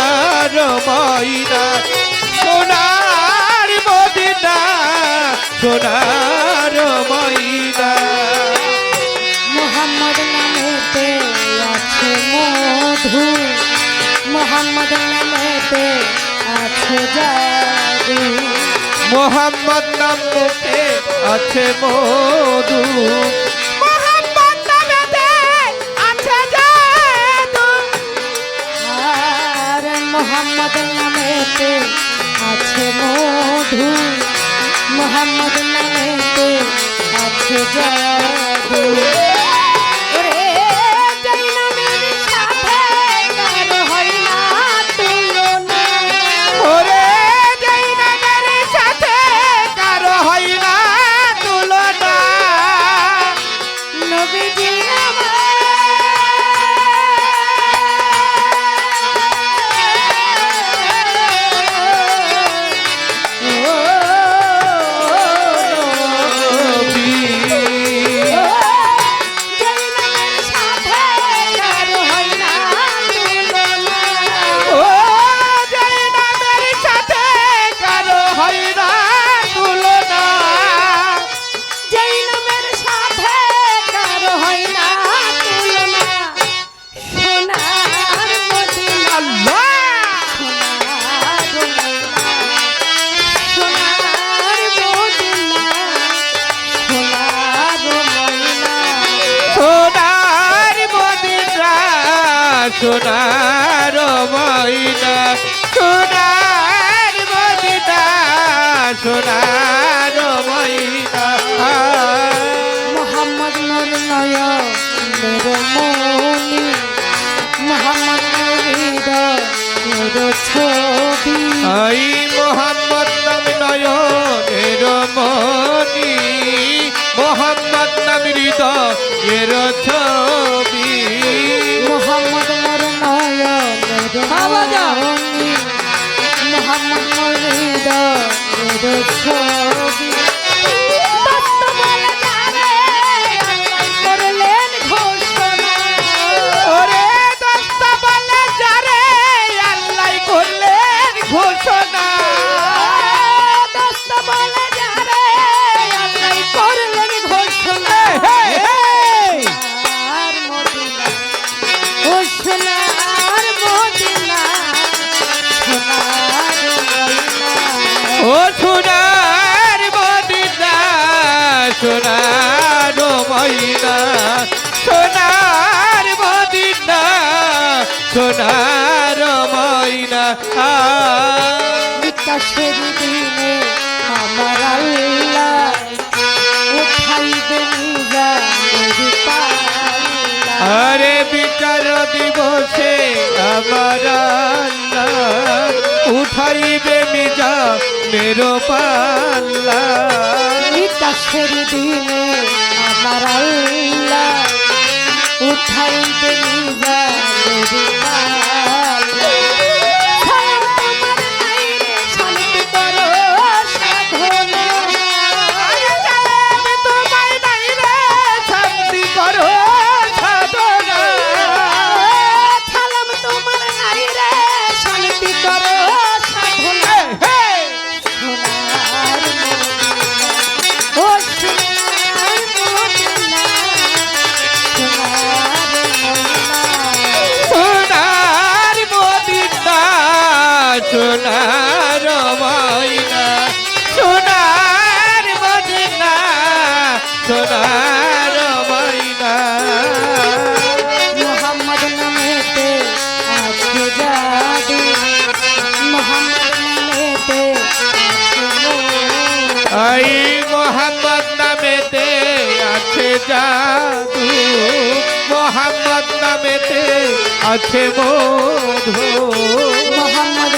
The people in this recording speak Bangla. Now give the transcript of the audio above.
সোনার ময়না সোনার মদিনা সোনার ময়না। মোহাম্মদ নামেতে আছে মধু মোহাম্মদ নামেতে আছে জাদু। মোহাম্মদ নাম মুখে আছে মধু আছে মধু মোহাম্মদ নামেতে আছে জাদু। ওরে যেই সোনার ময়না সোনার মদিনা সোনার ময়না। মোহাম্মদ মোর নয় মের মনি মোহাম্মদ মোর ছবি। আই মোহাম্মদ নাম নয়নের মনি মোহাম্মদ নাম হৃদয়ের ছবি। মোহাম্মদ সোনার ময়না সোনার মদিনা সোনার ময়না বিকাশের দিনে আমার আল্লাহ উঠাইবে নিজা নদী পাল্লা। আরে বিচার দিবসে আমার উঠাইবে মিজা মেরো পাল্লা বিকাশের দিনে আমার আল্লাহ মোহ। মোহাম্মদ মোহাম্মদ নামেতে আছে জাদু মোহাম্মদ নামেতে আছে মধু মোহাম্মদ